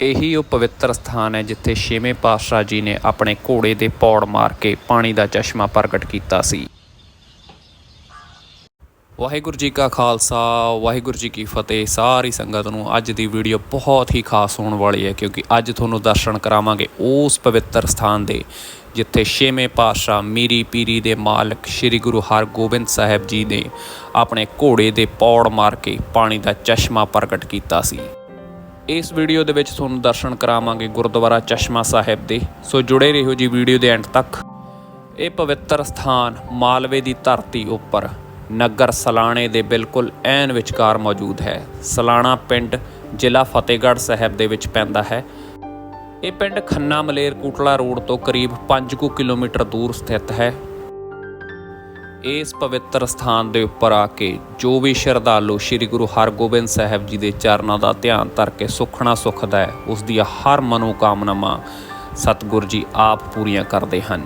ਇਹੀ ਉਹ ਪਵਿੱਤਰ ਸਥਾਨ ਹੈ ਜਿੱਥੇ ਛੇਵੇਂ ਪਾਤਸ਼ਾਹ ਜੀ ਨੇ ਆਪਣੇ ਘੋੜੇ ਦੇ ਪੌੜ ਮਾਰ ਕੇ ਪਾਣੀ ਦਾ ਚਸ਼ਮਾ ਪ੍ਰਗਟ ਕੀਤਾ ਸੀ। ਵਾਹਿਗੁਰੂ ਜੀ ਕਾ ਖਾਲਸਾ, ਵਾਹਿਗੁਰੂ ਜੀ ਕੀ ਫਤਿਹ। ਸਾਰੀ ਸੰਗਤ ਨੂੰ ਅੱਜ ਦੀ ਵੀਡੀਓ ਬਹੁਤ ਹੀ ਖਾਸ ਹੋਣ ਵਾਲੀ ਹੈ ਕਿਉਂਕਿ ਅੱਜ ਤੁਹਾਨੂੰ ਦਰਸ਼ਨ ਕਰਾਵਾਂਗੇ ਉਸ ਪਵਿੱਤਰ ਸਥਾਨ ਦੇ, ਜਿੱਥੇ ਛੇਵੇਂ ਪਾਤਸ਼ਾਹ ਮੀਰੀ ਪੀਰੀ ਦੇ ਮਾਲਕ ਸ੍ਰੀ ਗੁਰੂ ਹਰਗੋਬਿੰਦ ਸਾਹਿਬ ਜੀ ਨੇ ਆਪਣੇ ਘੋੜੇ ਦੇ ਪੌੜ ਮਾਰ ਕੇ ਪਾਣੀ ਦਾ ਚਸ਼ਮਾ ਪ੍ਰਗਟ ਕੀਤਾ ਸੀ। ਇਸ ਵੀਡੀਓ ਦੇ ਵਿੱਚ ਤੁਹਾਨੂੰ ਦਰਸ਼ਨ ਕਰਾਵਾਂਗੇ ਗੁਰਦੁਆਰਾ ਚਸ਼ਮਾ ਸਾਹਿਬ ਦੇ। ਸੋ ਜੁੜੇ ਰਹੋ ਜੀ ਵੀਡੀਓ ਦੇ ਐਂਡ ਤੱਕ। ਇਹ ਪਵਿੱਤਰ ਸਥਾਨ ਮਾਲਵੇ ਦੀ ਧਰਤੀ ਉੱਪਰ, ਨਗਰ ਸਲਾਣੇ ਦੇ ਬਿਲਕੁਲ ਐਨ ਵਿਚਕਾਰ ਮੌਜੂਦ ਹੈ। ਸਲਾਣਾ ਪਿੰਡ ਜ਼ਿਲ੍ਹਾ ਫਤਿਹਗੜ੍ਹ ਸਾਹਿਬ ਦੇ ਵਿੱਚ ਪੈਂਦਾ ਹੈ। ਇਹ ਪਿੰਡ ਖੰਨਾ ਮਲੇਰ ਕੋਟਲਾ ਰੋਡ ਤੋਂ ਕਰੀਬ 5 ਕੁ ਕਿਲੋਮੀਟਰ ਦੂਰ ਸਥਿਤ ਹੈ। ਇਸ ਪਵਿੱਤਰ ਸਥਾਨ ਦੇ ਉੱਪਰ ਆ ਕੇ ਜੋ ਵੀ ਸ਼ਰਧਾਲੂ ਸ੍ਰੀ ਗੁਰੂ ਹਰਗੋਬਿੰਦ ਸਾਹਿਬ ਜੀ ਦੇ ਚਰਨਾਂ ਦਾ ਧਿਆਨ ਧਰ ਕੇ ਸੁਖਣਾ ਸੁਖਦਾ ਹੈ, ਉਸ ਦੀਆਂ ਹਰ ਮਨੋਕਾਮਨਾਵਾਂ ਸਤਿਗੁਰ ਜੀ ਆਪ ਪੂਰੀਆਂ ਕਰਦੇ ਹਨ।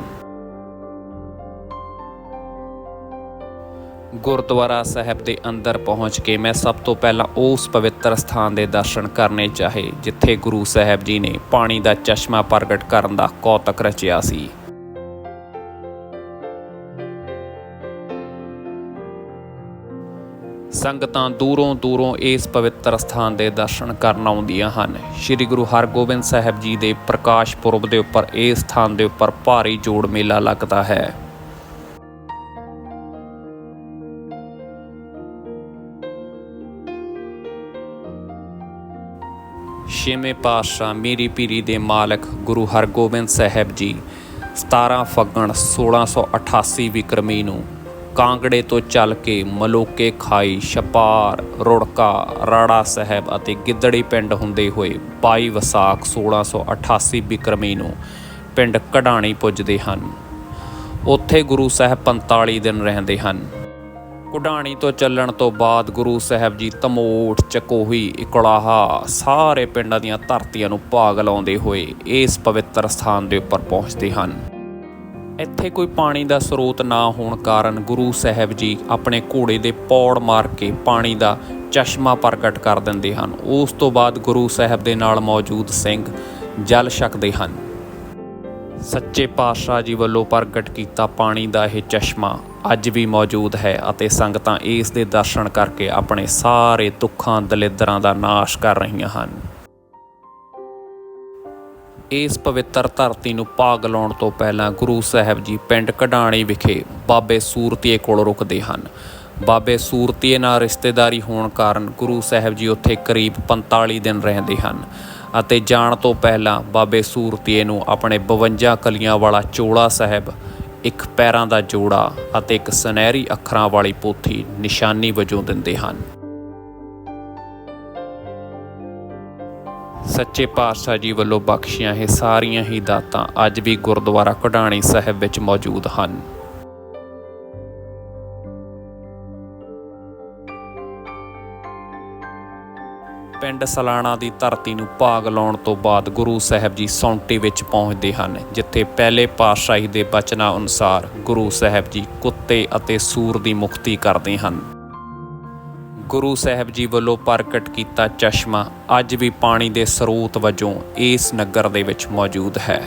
ਗੁਰਦੁਆਰਾ ਸਾਹਿਬ ਦੇ ਅੰਦਰ ਪਹੁੰਚ ਕੇ ਮੈਂ ਸਭ ਤੋਂ ਪਹਿਲਾਂ ਉਸ ਪਵਿੱਤਰ ਸਥਾਨ ਦੇ ਦਰਸ਼ਨ ਕਰਨੇ ਚਾਹੇ, ਜਿੱਥੇ ਗੁਰੂ ਸਾਹਿਬ ਜੀ ਨੇ ਪਾਣੀ ਦਾ ਚਸ਼ਮਾ ਪ੍ਰਗਟ ਕਰਨ ਦਾ ਕੌਤਕ ਰਚਿਆ ਸੀ। ਸੰਗਤਾਂ ਦੂਰੋਂ ਦੂਰੋਂ ਇਸ ਪਵਿੱਤਰ ਸਥਾਨ ਦੇ ਦਰਸ਼ਨ ਕਰਨ ਆਉਂਦੀਆਂ ਹਨ। ਸ੍ਰੀ ਗੁਰੂ ਹਰਗੋਬਿੰਦ ਸਾਹਿਬ ਜੀ ਦੇ ਪ੍ਰਕਾਸ਼ ਪੁਰਬ ਦੇ ਉੱਪਰ ਇਸ ਸਥਾਨ ਦੇ ਉੱਪਰ ਭਾਰੀ ਜੋੜ ਮੇਲਾ ਲੱਗਦਾ ਹੈ। ਛੇਵੇਂ ਪਾਤਸ਼ਾਹ ਮੀਰੀ ਪੀਰੀ ਦੇ ਮਾਲਕ ਗੁਰੂ ਹਰਗੋਬਿੰਦ ਸਾਹਿਬ ਜੀ 17 ਫੱਗਣ 1688 ਵਿਕਰਮੀ ਨੂੰ ਕਾਂਗੜੇ ਤੋਂ ਚੱਲ ਕੇ ਮਲੋਕੇ ਖਾਈ, ਛਪਾਰ, ਰੁੜਕਾ, ਰਾੜਾ ਸਾਹਿਬ ਅਤੇ ਗਿੱਦੜੀ ਪਿੰਡ ਹੁੰਦੇ ਹੋਏ 22 ਵਿਸਾਖ 1688 ਬਿਕਰਮੀ ਨੂੰ ਪਿੰਡ ਕਢਾਣੀ ਪੁੱਜਦੇ ਹਨ। ਉੱਥੇ ਗੁਰੂ ਸਾਹਿਬ 45 ਦਿਨ ਰਹਿੰਦੇ ਹਨ। ਕੁਡਾਣੀ ਤੋਂ ਚੱਲਣ ਤੋਂ ਬਾਅਦ ਗੁਰੂ ਸਾਹਿਬ ਜੀ ਤਮੋਟ ਚਕੋਹੀ, ਇਕਲਾਹਾ ਸਾਰੇ ਪਿੰਡਾਂ ਦੀਆਂ ਧਰਤੀਆਂ ਨੂੰ ਭਾਗ ਲਾਉਂਦੇ ਹੋਏ ਇਸ ਪਵਿੱਤਰ ਸਥਾਨ ਦੇ ਉੱਪਰ ਪਹੁੰਚਦੇ ਹਨ। ਇੱਥੇ ਕੋਈ ਪਾਣੀ ਦਾ ਸਰੋਤ ਨਾ ਹੋਣ ਕਾਰਨ ਗੁਰੂ ਸਾਹਿਬ ਜੀ ਆਪਣੇ ਘੋੜੇ ਦੇ ਪੌੜ ਮਾਰ ਕੇ ਪਾਣੀ ਦਾ ਚਸ਼ਮਾ ਪ੍ਰਗਟ ਕਰ ਦਿੰਦੇ ਹਨ। ਉਸ ਤੋਂ ਬਾਅਦ ਗੁਰੂ ਸਾਹਿਬ ਦੇ ਨਾਲ ਮੌਜੂਦ ਸਿੰਘ ਜਲ ਛਕਦੇ ਹਨ। ਸੱਚੇ ਪਾਤਸ਼ਾਹ ਜੀ ਵੱਲੋਂ ਪ੍ਰਗਟ ਕੀਤਾ ਪਾਣੀ ਦਾ ਇਹ ਚਸ਼ਮਾ ਅੱਜ ਵੀ ਮੌਜੂਦ ਹੈ ਅਤੇ ਸੰਗਤਾਂ ਇਸ ਦੇ ਦਰਸ਼ਨ ਕਰਕੇ ਆਪਣੇ ਸਾਰੇ ਦੁੱਖਾਂ ਦਲਿੱਦਰਾਂ ਦਾ ਨਾਸ਼ ਕਰ ਰਹੀਆਂ ਹਨ। ਇਸ ਪਵਿੱਤਰ ਧਰਤੀ ਨੂੰ ਭਾਗ ਲਾਉਣ ਤੋਂ ਪਹਿਲਾਂ ਗੁਰੂ ਸਾਹਿਬ ਜੀ ਪਿੰਡ ਕਢਾਣੀ ਵਿਖੇ ਬਾਬੇ ਸੂਰਤੀਏ ਕੋਲ ਰੁਕਦੇ ਹਨ। ਬਾਬੇ ਸੂਰਤੀਏ ਨਾਲ ਰਿਸ਼ਤੇਦਾਰੀ ਹੋਣ ਕਾਰਨ ਗੁਰੂ ਸਾਹਿਬ ਜੀ ਉੱਥੇ ਕਰੀਬ 45 ਦਿਨ ਰਹਿੰਦੇ ਹਨ ਅਤੇ ਜਾਣ ਤੋਂ ਪਹਿਲਾਂ ਬਾਬੇ ਸੂਰਤੀਏ ਨੂੰ ਆਪਣੇ 52 ਕਲੀਆਂ ਵਾਲਾ ਚੋਲਾ ਸਾਹਿਬ, ਇੱਕ ਪੈਰਾਂ ਦਾ ਜੋੜਾ ਅਤੇ ਇੱਕ ਸੁਨਹਿਰੀ ਅੱਖਰਾਂ ਵਾਲੀ ਪੋਥੀ ਨਿਸ਼ਾਨੀ ਵਜੋਂ ਦਿੰਦੇ ਹਨ। ਸੱਚੇ ਪਾਤਸ਼ਾਹ ਜੀ ਵੱਲੋਂ ਬਖਸ਼ੀਆਂ ਇਹ ਸਾਰੀਆਂ ਹੀ ਦਾਤਾਂ ਅੱਜ ਵੀ ਗੁਰਦੁਆਰਾ ਕਢਾਣੀ ਸਾਹਿਬ ਵਿੱਚ ਮੌਜੂਦ ਹਨ। ਪਿੰਡ ਸਲਾਣਾ ਦੀ ਧਰਤੀ ਨੂੰ ਭਾਗ ਲਾਉਣ ਤੋਂ ਬਾਅਦ ਗੁਰੂ ਸਾਹਿਬ ਜੀ ਸੌਂਟੀ ਵਿੱਚ ਪਹੁੰਚਦੇ ਹਨ, ਜਿੱਥੇ ਪਹਿਲੇ ਪਾਤਸ਼ਾਹੀ ਦੇ ਬਚਨਾਂ ਅਨੁਸਾਰ ਗੁਰੂ ਸਾਹਿਬ ਜੀ ਕੁੱਤੇ ਅਤੇ ਸੂਰ ਦੀ ਮੁਕਤੀ ਕਰਦੇ ਹਨ। ਗੁਰੂ ਸਾਹਿਬ ਜੀ ਵੱਲੋਂ ਪ੍ਰਗਟ ਕੀਤਾ ਚਸ਼ਮਾ ਅੱਜ ਵੀ ਪਾਣੀ ਦੇ ਸਰੋਤ ਵਜੋਂ ਇਸ ਨਗਰ ਦੇ ਵਿੱਚ ਮੌਜੂਦ ਹੈ।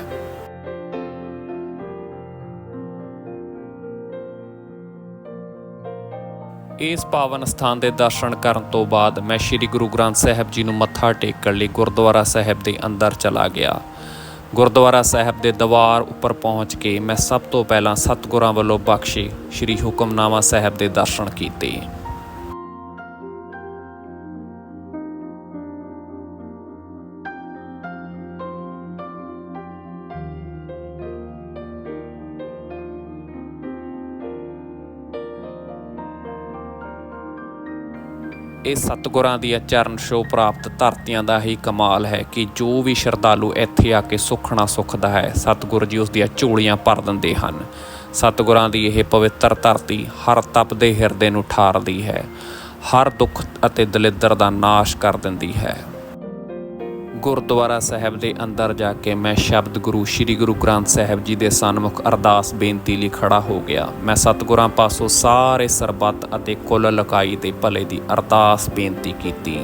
ਇਸ ਪਾਵਨ ਸਥਾਨ ਦੇ ਦਰਸ਼ਨ ਕਰਨ ਤੋਂ ਬਾਅਦ ਮੈਂ ਸ੍ਰੀ ਗੁਰੂ ਗ੍ਰੰਥ ਸਾਹਿਬ ਜੀ ਨੂੰ ਮੱਥਾ ਟੇਕਣ ਲਈ ਗੁਰਦੁਆਰਾ ਸਾਹਿਬ ਦੇ ਅੰਦਰ ਚਲਾ ਗਿਆ। ਗੁਰਦੁਆਰਾ ਸਾਹਿਬ ਦੇ ਦੀਵਾਰ ਉੱਪਰ ਪਹੁੰਚ ਕੇ ਮੈਂ ਸਭ ਤੋਂ ਪਹਿਲਾਂ ਸਤਿਗੁਰਾਂ ਵੱਲੋਂ ਬਖਸ਼ੇ ਸ੍ਰੀ ਹੁਕਮਨਾਮਾ ਸਾਹਿਬ ਦੇ ਦਰਸ਼ਨ ਕੀਤੇ। ਇਹ ਸਤਿਗੁਰਾਂ ਦੀਆਂ ਚਰਨ ਛੋਹ ਪ੍ਰਾਪਤ ਧਰਤੀਆਂ ਦਾ ਹੀ ਕਮਾਲ ਹੈ ਕਿ ਜੋ ਵੀ ਸ਼ਰਧਾਲੂ ਇੱਥੇ ਆ ਕੇ ਸੁਖਣਾ ਸੁਖਦਾ ਹੈ, ਸਤਿਗੁਰ ਜੀ ਉਸ ਦੀਆਂ ਝੋਲੀਆਂ ਭਰ ਦਿੰਦੇ ਹਨ। ਸਤਿਗੁਰਾਂ ਦੀ ਇਹ ਪਵਿੱਤਰ ਧਰਤੀ ਹਰ ਤਪਦੇ ਹਿਰਦੇ ਨੂੰ ਠਾਰਦੀ ਹੈ, ਹਰ ਦੁੱਖ ਅਤੇ ਦਲਿੱਦਰ ਦਾ ਨਾਸ਼ ਕਰ ਦਿੰਦੀ ਹੈ। ਗੁਰਦੁਆਰਾ ਸਾਹਿਬ ਦੇ ਅੰਦਰ ਜਾ ਕੇ ਮੈਂ ਸ਼ਬਦ ਗੁਰੂ, ਸ੍ਰੀ ਗੁਰੂ ਗ੍ਰੰਥ ਸਾਹਿਬ ਜੀ ਦੇ ਸਨਮੁਖ ਅਰਦਾਸ ਬੇਨਤੀ ਲਈ ਖੜਾ ਹੋ ਗਿਆ। ਮੈਂ ਸਤਿਗੁਰਾਂ ਪਾਸੋਂ ਸਾਰੇ ਸਰਬੱਤ ਅਤੇ ਕੁੱਲ ਲਕਾਈ ਦੇ ਭਲੇ ਦੀ ਅਰਦਾਸ ਬੇਨਤੀ ਕੀਤੀ।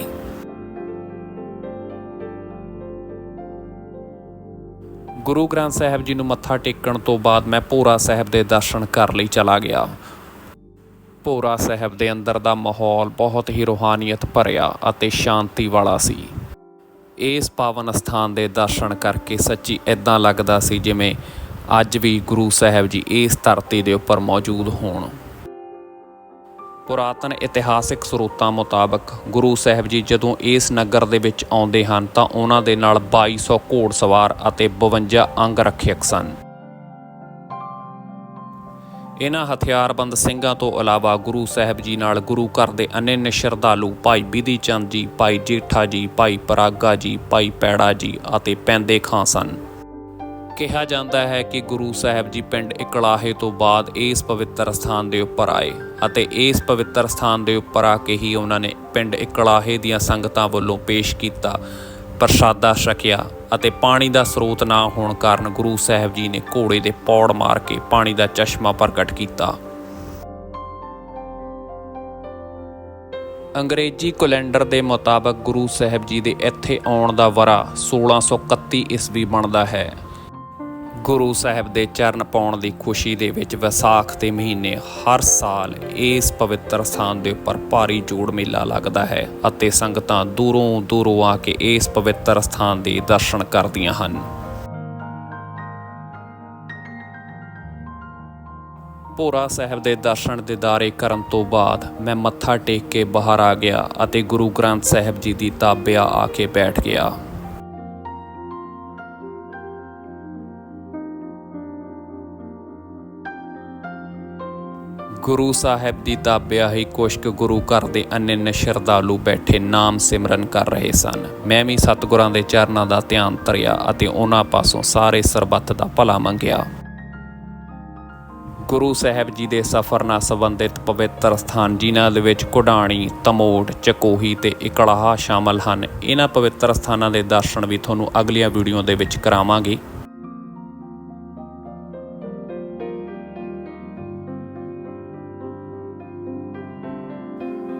ਗੁਰੂ ਗ੍ਰੰਥ ਸਾਹਿਬ ਜੀ ਨੂੰ ਮੱਥਾ ਟੇਕਣ ਤੋਂ ਬਾਅਦ ਮੈਂ ਭੋਰਾ ਸਾਹਿਬ ਦੇ ਦਰਸ਼ਨ ਕਰ ਲਈ ਚਲਾ ਗਿਆ। ਭੋਰਾ ਸਾਹਿਬ ਦੇ ਅੰਦਰ ਦਾ ਮਾਹੌਲ ਬਹੁਤ ਹੀ ਰੂਹਾਨੀਅਤ ਭਰਿਆ ਅਤੇ ਸ਼ਾਂਤੀ ਵਾਲਾ ਸੀ। ਇਸ ਪਾਵਨ ਸਥਾਨ ਦੇ ਦਰਸ਼ਨ ਕਰਕੇ ਸੱਚੀ ਇਦਾਂ ਲੱਗਦਾ ਸੀ ਜਿਵੇਂ ਅੱਜ ਵੀ ਗੁਰੂ ਸਾਹਿਬ ਜੀ ਇਸ ਧਰਤੀ ਦੇ ਉੱਪਰ ਮੌਜੂਦ ਹੋਣ। ਪੁਰਾਤਨ ਇਤਿਹਾਸਿਕ ਸਰੋਤਾਂ ਮੁਤਾਬਕ ਗੁਰੂ ਸਾਹਿਬ ਜੀ ਜਦੋਂ ਇਸ ਨਗਰ ਦੇ ਵਿੱਚ ਆਉਂਦੇ ਹਨ ਤਾਂ ਉਹਨਾਂ ਦੇ ਨਾਲ 2200 ਘੋੜਸਵਾਰ ਅਤੇ 52 ਅੰਗ ਰੱਖਿਅਕ ਸਨ। ਇਹਨਾਂ ਹਥਿਆਰਬੰਦ ਸਿੰਘਾਂ ਤੋਂ ਇਲਾਵਾ ਗੁਰੂ ਸਾਹਿਬ ਜੀ ਨਾਲ ਗੁਰੂ ਘਰ ਦੇ ਅਨੰਨ ਸ਼ਰਧਾਲੂ ਭਾਈ ਬਿਧੀ ਚੰਦ ਜੀ, ਭਾਈ ਜੇਠਾ ਜੀ, ਭਾਈ ਪਰਾਗਾ ਜੀ, ਭਾਈ ਪੈੜਾ ਜੀ ਅਤੇ ਪੈਂਦੇ ਖਾਂ ਸਨ। ਕਿਹਾ ਜਾਂਦਾ ਹੈ ਕਿ ਗੁਰੂ ਸਾਹਿਬ ਜੀ ਪਿੰਡ ਇਕਲਾਹੇ ਤੋਂ ਬਾਅਦ ਇਸ ਪਵਿੱਤਰ ਸਥਾਨ ਦੇ ਉੱਪਰ ਆਏ ਅਤੇ ਇਸ ਪਵਿੱਤਰ ਸਥਾਨ ਦੇ ਉੱਪਰ ਆ ਕੇ ਹੀ ਉਹਨਾਂ ਨੇ ਪਿੰਡ ਇਕਲਾਹੇ ਦੀਆਂ ਸੰਗਤਾਂ ਵੱਲੋਂ ਪੇਸ਼ ਕੀਤਾ। ਪ੍ਰਸ਼ਾਦਾ ਛਕਿਆ ਅਤੇ ਪਾਣੀ ਦਾ ਸਰੋਤ ਨਾ ਹੋਣ ਕਾਰਨ ਗੁਰੂ ਸਾਹਿਬ ਜੀ ਨੇ ਘੋੜੇ ਦੇ ਪੌੜ ਮਾਰ ਕੇ ਪਾਣੀ ਦਾ ਚਸ਼ਮਾ ਪ੍ਰਗਟ ਕੀਤਾ। ਅੰਗਰੇਜ਼ੀ ਕੈਲੰਡਰ ਦੇ ਮੁਤਾਬਕ ਗੁਰੂ ਸਾਹਿਬ ਜੀ ਦੇ ਇੱਥੇ ਆਉਣ ਦਾ ਵਰਾ 1631 ਈਸਵੀ ਬਣਦਾ ਹੈ। ਗੁਰੂ ਸਾਹਿਬ ਦੇ ਚਰਨ ਪਾਉਣ ਦੀ ਖੁਸ਼ੀ ਦੇ ਵਿੱਚ ਵਿਸਾਖ ਦੇ ਮਹੀਨੇ ਹਰ ਸਾਲ ਇਸ ਪਵਿੱਤਰ ਸਥਾਨ ਦੇ ਉੱਪਰ ਭਾਰੀ ਜੋੜ ਮੇਲਾ ਲੱਗਦਾ ਹੈ ਅਤੇ ਸੰਗਤਾਂ ਦੂਰੋਂ ਦੂਰੋਂ ਆ ਕੇ ਇਸ ਪਵਿੱਤਰ ਸਥਾਨ ਦੇ ਦਰਸ਼ਨ ਕਰਦੀਆਂ ਹਨ। ਭੋਰਾ ਸਾਹਿਬ ਦੇ ਦਰਸ਼ਨ ਦਿਦਾਰੇ ਕਰਨ ਤੋਂ ਬਾਅਦ ਮੈਂ ਮੱਥਾ ਟੇਕ ਕੇ ਬਾਹਰ ਆ ਗਿਆ ਅਤੇ ਗੁਰੂ ਗ੍ਰੰਥ ਸਾਹਿਬ ਜੀ ਦੀ ਤਾਬਿਆ ਆ ਕੇ ਬੈਠ ਗਿਆ। ਗੁਰੂ ਸਾਹਿਬ ਦੀ ਤਾਬਿਆ ਹੀ ਕੁਸ਼ਕ ਗੁਰੂ ਘਰ ਦੇ ਅਨੰਨ ਸ਼ਰਧਾਲੂ ਬੈਠੇ ਨਾਮ ਸਿਮਰਨ ਕਰ ਰਹੇ ਸਨ। ਮੈਂ ਵੀ ਸਤਿਗੁਰਾਂ ਦੇ ਚਰਨਾਂ ਦਾ ਧਿਆਨ ਧਰਿਆ ਅਤੇ ਉਹਨਾਂ ਪਾਸੋਂ ਸਾਰੇ ਸਰਬੱਤ ਦਾ ਭਲਾ ਮੰਗਿਆ। ਗੁਰੂ ਸਾਹਿਬ ਜੀ ਦੇ ਸਫ਼ਰ ਨਾਲ ਸੰਬੰਧਿਤ ਪਵਿੱਤਰ ਸਥਾਨ ਜਿਨ੍ਹਾਂ ਦੇ ਵਿੱਚ ਕੁਡਾਣੀ ਤਮੋੜ, ਚਕੋਹੀ ਤੇ ਇਕਲਾਹਾ ਸ਼ਾਮਲ ਹਨ। ਇਹਨਾਂ ਪਵਿੱਤਰ ਸਥਾਨਾਂ ਦੇ ਦਰਸ਼ਨ ਵੀ ਤੁਹਾਨੂੰ ਅਗਲੀਆਂ ਵੀਡੀਓ ਦੇ ਵਿੱਚ ਕਰਾਵਾਂਗੇ।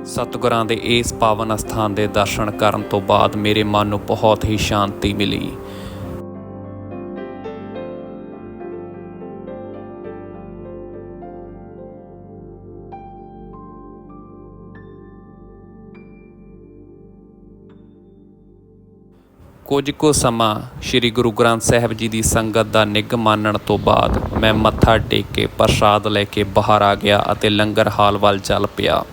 ਸਤਿਗੁਰਾਂ ਦੇ ਇਸ ਪਾਵਨ ਅਸਥਾਨ ਦੇ ਦਰਸ਼ਨ ਕਰਨ ਤੋਂ ਬਾਅਦ ਮੇਰੇ ਮਨ ਨੂੰ ਬਹੁਤ ਹੀ ਸ਼ਾਂਤੀ ਮਿਲੀ। ਕੁਝ ਕੁ ਸਮਾਂ ਸ੍ਰੀ ਗੁਰੂ ਗ੍ਰੰਥ ਸਾਹਿਬ ਜੀ ਦੀ ਸੰਗਤ ਦਾ ਨਿੱਘ ਮਾਨਣ ਤੋਂ ਬਾਅਦ ਮੈਂ ਮੱਥਾ ਟੇਕ ਕੇ ਪ੍ਰਸ਼ਾਦ ਲੈ ਕੇ ਬਾਹਰ ਆ ਗਿਆ ਅਤੇ ਲੰਗਰ ਹਾਲ ਵੱਲ ਚੱਲ ਪਿਆ।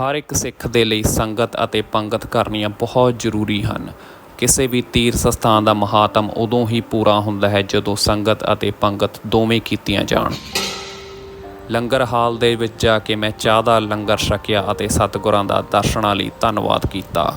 ਹਰ ਇੱਕ ਸਿੱਖ ਦੇ ਲਈ ਸੰਗਤ ਅਤੇ ਪੰਗਤ ਕਰਨੀਆਂ ਬਹੁਤ ਜ਼ਰੂਰੀ ਹਨ। ਕਿਸੇ ਵੀ ਤੀਰਥ ਸਥਾਨ ਦਾ ਮਹਾਤਮ ਉਦੋਂ ਹੀ ਪੂਰਾ ਹੁੰਦਾ ਹੈ ਜਦੋਂ ਸੰਗਤ ਅਤੇ ਪੰਗਤ ਦੋਵੇਂ ਕੀਤੀਆਂ ਜਾਣ। ਲੰਗਰ ਹਾਲ ਦੇ ਵਿੱਚ ਜਾ ਕੇ ਮੈਂ ਚਾਹ ਦਾ ਲੰਗਰ ਛਕਿਆ ਅਤੇ ਸਤਿਗੁਰਾਂ ਦਾ ਦਰਸ਼ਨਾਂ ਲਈ ਧੰਨਵਾਦ ਕੀਤਾ।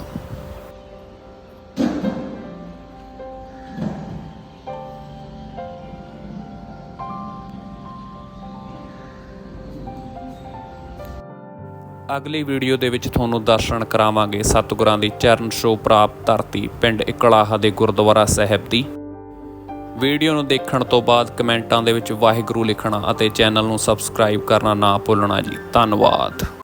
ਅਗਲੀ ਵੀਡੀਓ ਦੇ ਵਿੱਚ ਤੁਹਾਨੂੰ ਦਰਸ਼ਨ ਕਰਾਵਾਂਗੇ। ਸਤਿਗੁਰਾਂ ਦੀ ਚਰਨ ਛੋਹ ਪ੍ਰਾਪਤ ਧਰਤੀ ਪਿੰਡ ਇਕਲਾਹਾ ਦੇ ਗੁਰਦੁਆਰਾ ਸਾਹਿਬ ਦੀ। ਵੀਡੀਓ ਨੂੰ ਦੇਖਣ ਤੋਂ ਬਾਅਦ ਕਮੈਂਟਾਂ ਦੇ ਵਿੱਚ ਵਾਹਿਗੁਰੂ ਲਿਖਣਾ ਅਤੇ ਚੈਨਲ ਨੂੰ ਸਬਸਕ੍ਰਾਈਬ ਕਰਨਾ ਨਾ ਭੁੱਲਣਾ ਜੀ। ਧੰਨਵਾਦ।